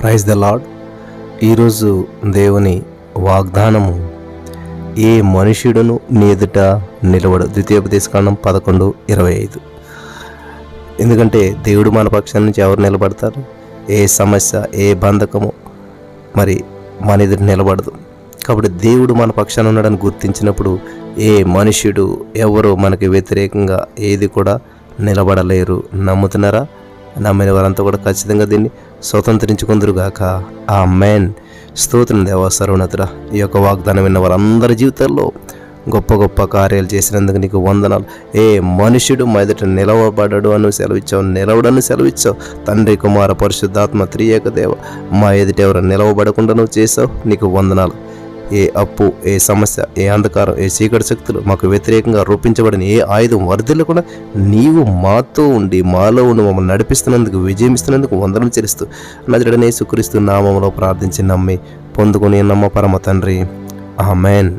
Praise the lord ఈరోజు దేవుని వాగ్దానము ఏ మనుష్యుడును నీ ఎదుట నిలవడు ద్వితీయోపదేశకాండం పదకొండు ఇరవై ఐదు. ఎందుకంటే దేవుడు మన పక్షాల నుంచి ఎవరు నిలబడతారు? ఏ సమస్య ఏ బంధకము మరి మన ఎదుట నిలబడదు. కాబట్టి దేవుడు మన పక్షాన ఉన్నాడని గుర్తించినప్పుడు ఏ మనుష్యుడు ఎవరు మనకి వ్యతిరేకంగా ఏది కూడా నిలబడలేరు. నమ్ముతున్నారా? నమ్మిన వారంతా కూడా ఖచ్చితంగా దీన్ని స్వతంత్రించుకుందరుగాక. ఆ మెయిన్ స్తోత్రం దేవ సర్వనతుడా ఈ యొక్క వాగ్దానం విన్న వారందరి జీవితాల్లో గొప్ప గొప్ప కార్యాలు చేసినందుకు నీకు వందనాలు. ఏ మనుష్యుడు మా ఎదుట నిలవబడడు అని సెలవిచ్చావు నిలవడని సెలవిచ్చావు. తండ్రి కుమార పరిశుద్ధాత్మ త్రియేక దేవ మా ఎదుట ఎవరు నిలవబడకుండా నువ్వు చేసావు నీకు వందనాలు. ఏ అప్పు ఏ సమస్య ఏ అంధకారం ఏ చీకటి శక్తులు మాకు వ్యతిరేకంగా రూపించబడిన ఏ ఆయుధం వరదలు నీవు మాతో ఉండి మాలో ఉండి మమ్మల్ని నడిపిస్తున్నందుకు విజయం ఇస్తున్నందుకు వందనం చెల్లిస్తూ నజడనే సుకరిస్తూ నామంలో ప్రార్థించి నమ్మి పొందుకొని నమ్మ పరమ తండ్రి. ఆమెన్.